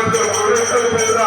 cuando por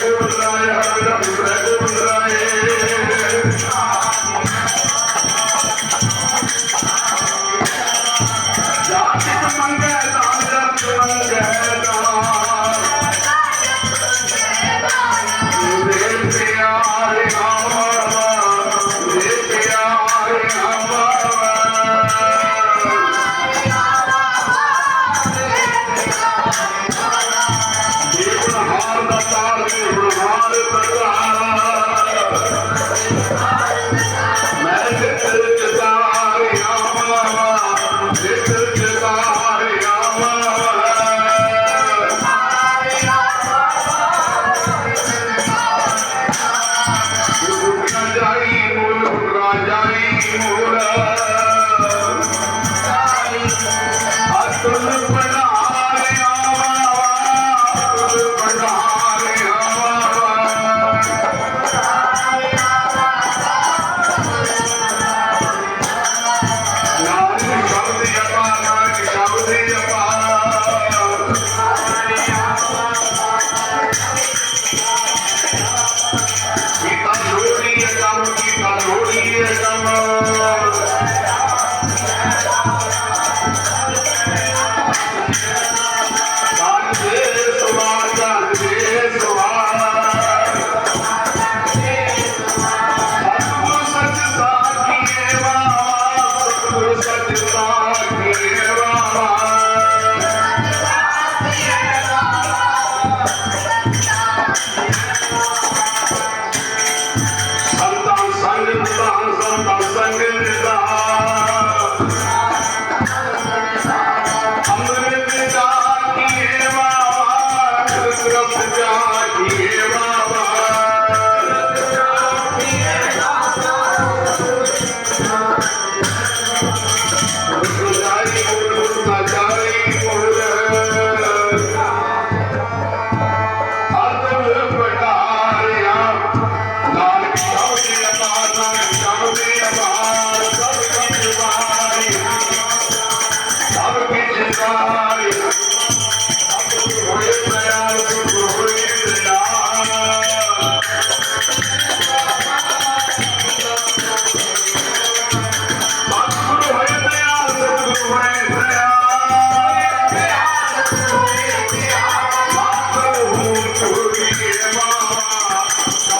ਬੋਲ ਲਾਇਆ ਮੇਰਾ ਬੋਲ আমরা তার প্রমাণ প্রচার करता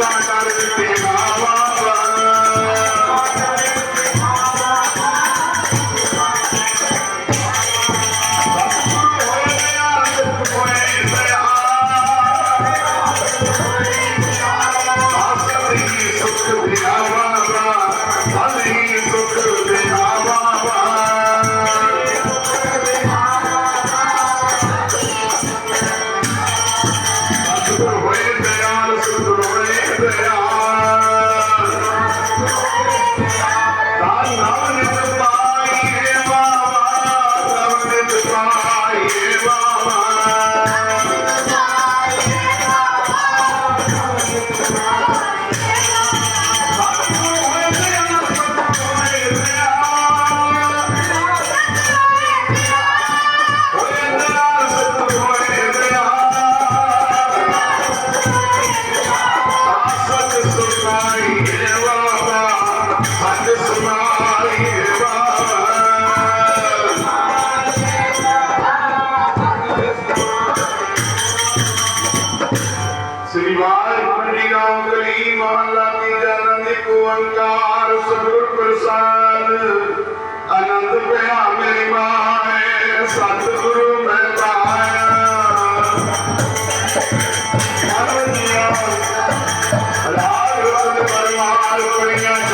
Amazon Hallelujah.